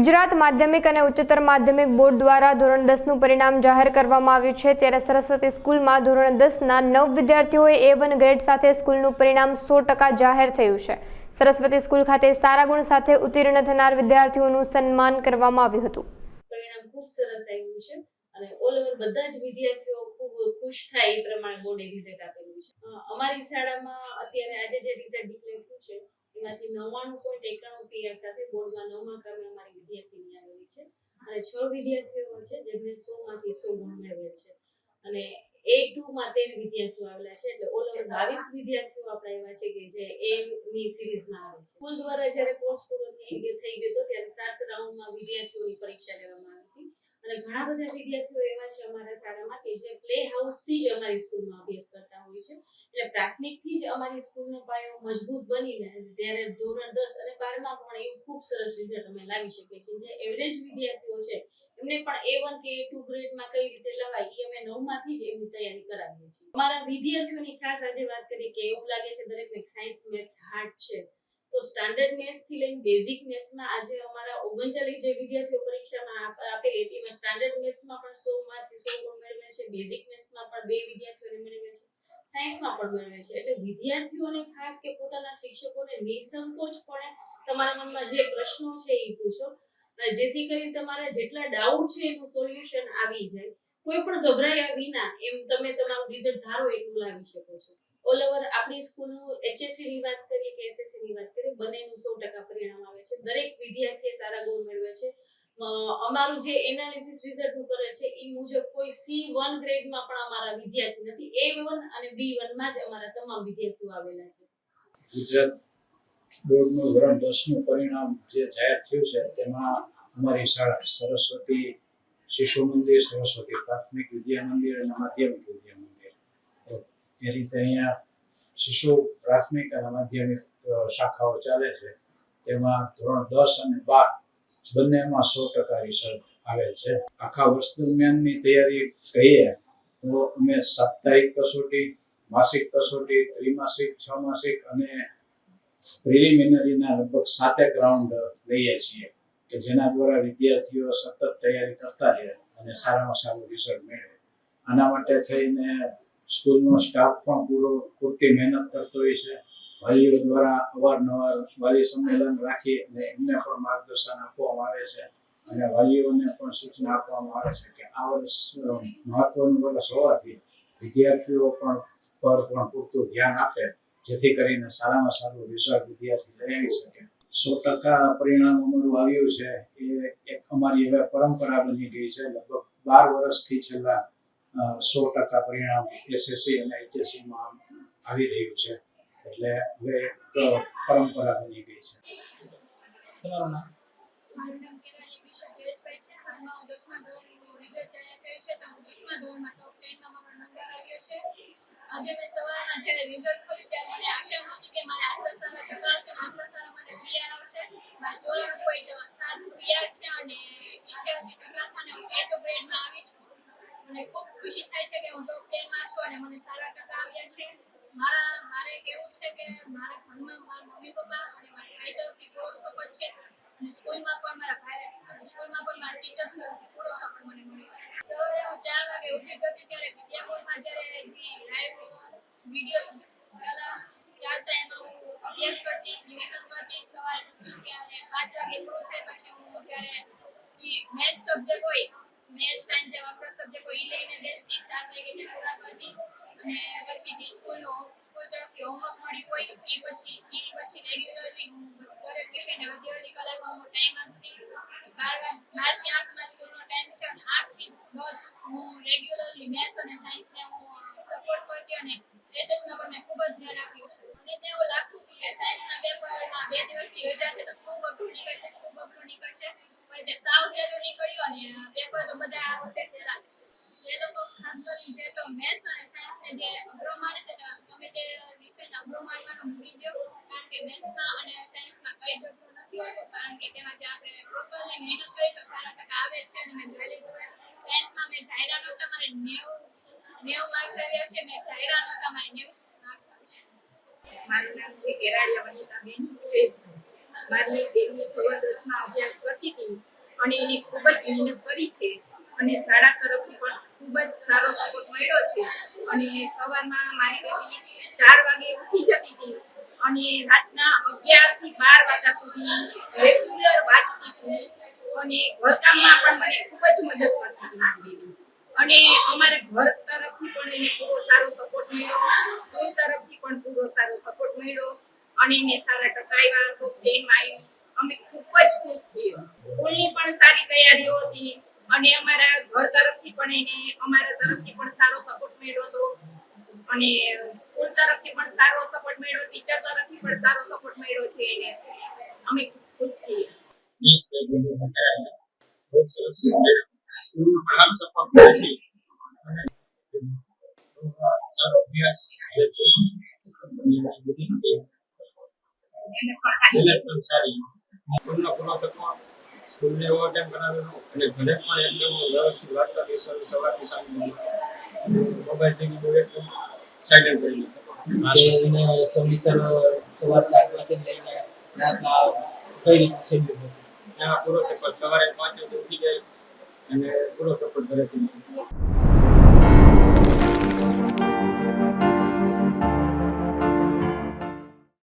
ગુજરાત માધ્યમિક અને ઉચ્ચતર માધ્યમિક બોર્ડ દ્વારા ધોરણ દસનું પરિણામ જાહેર કરવામાં આવ્યું છે. ત્યારે સરસ્વતી સ્કૂલમાં ધોરણ દસના નવ વિદ્યાર્થીઓએ એ વન ગ્રેડ સાથે સ્કૂલનું પરિણામ સો ટકા જાહેર થયું છે. સરસ્વતી સ્કૂલ ખાતે સારા ગુણ સાથે ઉત્તીર્ણ થનાર વિદ્યાર્થીઓનું સન્માન કરવામાં આવ્યું હતું. અમારી શાળામાં અત્યારે આજે જે રિઝલ્ટ ડિક્લેર છે એમાંથી નવ્વાણું પોઈન્ટ એકાણું પીઆર સાથે બોર્ડમાં નવમા ક્રમે અમારી વિદ્યાર્થીની આવેલી છે. અને છ વિદ્યાર્થીઓ છે, જેમને સો માંથી સો ગુણ મેળવેલ છે. અને એ ટુમાં તેર વિદ્યાર્થીઓ આવેલા છે, એટલે ઓલ ઓવર બાવીસ વિદ્યાર્થીઓ આપણે એવા છે કે જે એ ની સિરીઝમાં આવે છે. સ્કૂલ દ્વારા જ્યારે કોર્સ પૂરો થઈ ગયો થઈ ગયો હતો ત્યારે સાત રાઉન્ડમાં વિદ્યાર્થીઓની પરીક્ષા લેવામાં આવી હતી. અને ઘણા બધા વિદ્યાર્થીઓ એવા છે અમારા શાળામાં કે જે પ્લે હાઉસથી જ અમારી સ્કૂલમાં અભ્યાસ કરતા હોય છે. એટલે પ્રાથમિકથી જ અમારી સ્કૂલનો પાયો મજબૂત બનીને ત્યારે ધોરણ દસ અને બારમાં પણ એવું ખૂબ સરસ રિઝલ્ટ અમે લાવી શકીએ છીએ. જે એવરેજ વિદ્યાર્થીઓ છે, એમને પણ એ વન કે એ ટુ ગ્રેડમાં કઈ રીતે લવાય એ અમે નવમાંથી જ એમની તૈયારી કરાવીએ છીએ. અમારા વિદ્યાર્થીઓની ખાસ આજે વાત કરીએ કે એવું લાગે છે દરેકને સાયન્સ મેથ્સ હાર્ડ છે. તો સ્ટાન્ડર્ડ મેથ્સથી લઈને બેઝિક મેથ્સમાં આજે અમારા ઓગણચાલીસ જે વિદ્યાર્થીઓ પરીક્ષામાં આપ- આપેલી હતી, એમાં સ્ટાન્ડર્ડ મેથ્સમાં પણ સો માંથી સો ગુણ મેળવે છે બેઝિક મેથ્સમાં પણ બે વિદ્યાર્થીઓને મેળવે છે સાયન્સમાં પણ મેળવે છે. એટલે વિદ્યાર્થીઓને ખાસ કે પોતાના શિક્ષકોને નિસંકોચપણે તમારા મનમાં જે પ્રશ્નો છે એ પૂછો. જેથી કરીને તમારા જેટલા ડાઉટ છે એનું સોલ્યુશન આવી જાય. કોઈ પણ ગભરાયા વિના એમ તમે તમારું રિઝલ્ટ ધારો એટલું લાવી શકો છો. ઓલ ઓવર આપણી સ્કૂલનું એચએસસી ની વાત કરીએ કે એસએસસી ની વાત કરીએ, બંનેનું સો ટકા પરિણામ આવે છે. દરેક વિદ્યાર્થીએ સારા ગુણ મેળવે છે. અમારું જે એનાલિસિસ રિઝલ્ટ કરે છે એ મુજબ કોઈ સી વન ગ્રેડમાં પણ અમારા વિદ્યાર્થી નથી. એ વન અને બી વનમાં જ અમારા તમામ વિદ્યાર્થીઓ આવેલા છે. ગુજરાત બોર્ડનું ધોરણ દસનું પરિણામ જે જાહેર થયું છે, તેમાં અમારી શાળા સરસ્વતી શિશુ મંદિર, સરસ્વતી પ્રાથમિક વિદ્યા મંદિર અને માધ્યમિક વિદ્યા મંદિર. એ રીતે અહીંયા શિશુ પ્રાથમિક અને માધ્યમિક શાખાઓ ચાલે છે. તેમાં ધોરણ દસ અને બાર બંનેમાં સો ટકા રિઝલ્ટ આવેલ છે. આખા વર્ષ દરમિયાનની તૈયારી કહીએ તો અમે સાપ્તાહિક કસોટી, માસિક કસોટી, ત્રિમાસિક, છ માસિક અને પ્રિલિમિનરીના લગભગ સાતેક રાઉન્ડ લઈએ છીએ કે જેના દ્વારા વિદ્યાર્થીઓ સતત તૈયારી કરતા રહે અને સારામાં સારું રિઝલ્ટ મેળવે. આના માટે થઈને સ્કૂલનો સ્ટાફ પણ પૂરો પૂરતી મહેનત કરતો હોય છે. વાલીઓ દ્વારા અવારનવાર વાલી સંમેલન રાખી અને એમને પણ માર્ગદર્શન આપવામાં આવે છે અને વાલીઓને પણ સૂચના આપવામાં આવે છે કે આ વર્ષ મહત્વનું વર્ષ હોવાથી વિદ્યાર્થીઓ પણ પર પણ પૂરતું ધ્યાન આપે, જેથી કરીને સારામાં સારું રિઝલ્ટ વિદ્યાર્થી લઈ આવી શકે. સો ટકા પરિણામ અમારું આવ્યું છે. એ એક અમારી હવે પરંપરા બની ગઈ છે. લગભગ બાર વર્ષથી છેલ્લા સો ટકા પરિણામ એસએસસી અને એચએસસીમાં આવી રહ્યું છે. એટલે હવે એક પરંપરા બની ગઈ છે. તમારું નામ? મારું નામ કેરાલી મિશા જયેશભાઈ છે. હાલમાં હું દસમા ધોરણનું રિઝલ્ટ જાહેર થયું છે. તો હું દસમા ધોરણમાં ટોપ ટેનમાં મારો નંબર આવ્યો છે. આજે મેં સવારમાં જ્યારે રિઝલ્ટ ખોલ્યું ત્યારે મને આશા નહોતી કે મારે આટલા સારા ટકા આવશે અને આટલા સારા મને આવશે. મારા ચોરાણું પોઈન્ટ સાત પીઆર છે અને અઠ્યાસી ટકા છે અને હું એ ટુ ગ્રેડમાં આવી છું. મને ખૂબ ખુશી થાય છે કે હું તો પ્લેનમાં છું અને મને સારા ટકા આવ્યા છે. મારા, મારે કેવું છે કે મારા ઘરમાં મારા મમ્મી પપ્પા અને મારા ભાઈ તરફથી પૂરો સપોર્ટ છે. અને સ્કૂલમાં પણ મારા ભાઈ સ્કૂલમાં પણ મારા ટીચર્સ પૂરો સપોર્ટ મને મળ્યો છે. સવારે હું ચાર વાગે ઉઠી જતી ત્યારે વિદ્યાપુરમાં જ્યારે જે લાઈવ વિડીયોઝ ચાલા, ચાલતા એમાં હું અભ્યાસ કરતી રિવિઝન કરતી. સવારે ત્યારે પાંચ વાગે પૂરું થાય પછી હું જ્યારે જે મેથ્સ સબ્જેક્ટ હોય મેથ્સ સાયન્સ જેવા સબ્જેક્ટ એ લઈને બેસતી સાત વાગે પૂરા કરતી અને પછી જે સ્કૂલનો સ્કૂલ તરફથી હોમવર્ક મળ્યું હોય એ પછી એ પછી રેગ્યુલરલી દરેક વિષયને અડધી અડધી કલાકમાં હું ટાઈમ આપતી. બાર બારથી આઠમાં સ્કૂલનો ટાઈમ છે અને આઠથી દસ હું રેગ્યુલરલી મેથ્સ અને સાયન્સને હું સપોર્ટ કરતી અને એસએસમાં પણ મેં ખૂબ જ ધ્યાન આપ્યું છે. મને તો એવું લાગતું હતું કે સાયન્સના પેપરમાં બે દિવસની રજા છે તો ખૂબ અઘરું નીકળશે, ખૂબ અઘરું નીકળશે. પણ તે સાવ નીકળ્યું અને પેપર તો બધા આ વખતે સહેલા છે. જે લોકો ખાસ કરીને જે તો મેથ્સ અને સાયન્સને જે અઘરો માને છે તમે તે વિષયને અઘરો માનવાનો મૂકી દો કારણ કે મેથ્સમાં અને સાયન્સમાં કઈ જરૂર નથી હોતું, કારણ કે તેમાં જે આપણે પ્રોપરલી મહેનત કરી તો સારા ટકા આવે છે. અને મેં જોઈ લીધું સાયન્સમાં મેં ધાયરા નહોતા મારે નેવું નેવું માર્ક્સ આવ્યા છે, મેં ધાયરા નહોતા મારે નેવું માર્ક્સ આવ્યા છે. મારું નામ છે કેરાડિયા વનિતાબેન જયેશભાઈ મારી બેબી ધોરણ દસમાં અભ્યાસ કરતી હતી અને એને ખૂબ જ મહેનત કરી છે અને શાળા તરફથી પણ ખૂબ જ સારો સપોર્ટ મળ્યો છે. અને સવારમાં મારી બેબી ચાર વાગે ઉઠી જતી હતી અને રાતના અગિયારથી બાર વાગ્યા સુધી રેગ્યુલર વાંચતી હતી અને ઘરકામમાં પણ મને ખૂબ જ મદદ કરતી હતી મારી બેબી અને અમારે ઘર તરફથી પણ એને પૂરો સારો સપોર્ટ મળ્યો સ્કૂલ તરફથી પણ પૂરો સારો સપોર્ટ મળ્યો. અને સારા ટકા તો પ્લેનમાં આવી. અમે ખૂબ જ ખુશ છીએ. સ્કૂલની પણ સારી તૈયારીઓ હતી અને અમારા ઘર તરફથી પણ એને, અમારા તરફથી પણ સારો સપોર્ટ મળ્યો હતો. અને સ્કૂલ તરફથી પણ સારો સપોર્ટ મળ્યો ટીચર તરફથી પણ સારો સપોર્ટ મળ્યો છે એને. અમે ખુશ છીએ. સારો લાગ્યું બહુ સરસ સ્કૂલ પણ આમ સપોર્ટ કરે છે અને સારો અભ્યાસ મહેનત પણ સારી સ્કૂલનો પૂરો સપોર્ટ સ્કૂલને એવો ટાઈમ કરાવેલો અને ઘરે પણ એકદમ વ્યવસ્થિત વાંચવા બેસવાનું સવારથી સાંજ મોબાઈલ ટીવી બહુ એકદમ સાઇલેન્ટ કરી કે સમયસર સવારના આઠ લઈને રાતના કઈ રીતનું શેડ્યુલ હતું? એમાં પૂરો સપોર્ટ સવારે પાંચ વાગે ઉઠી જાય અને પૂરો સપોર્ટ ઘરેથી.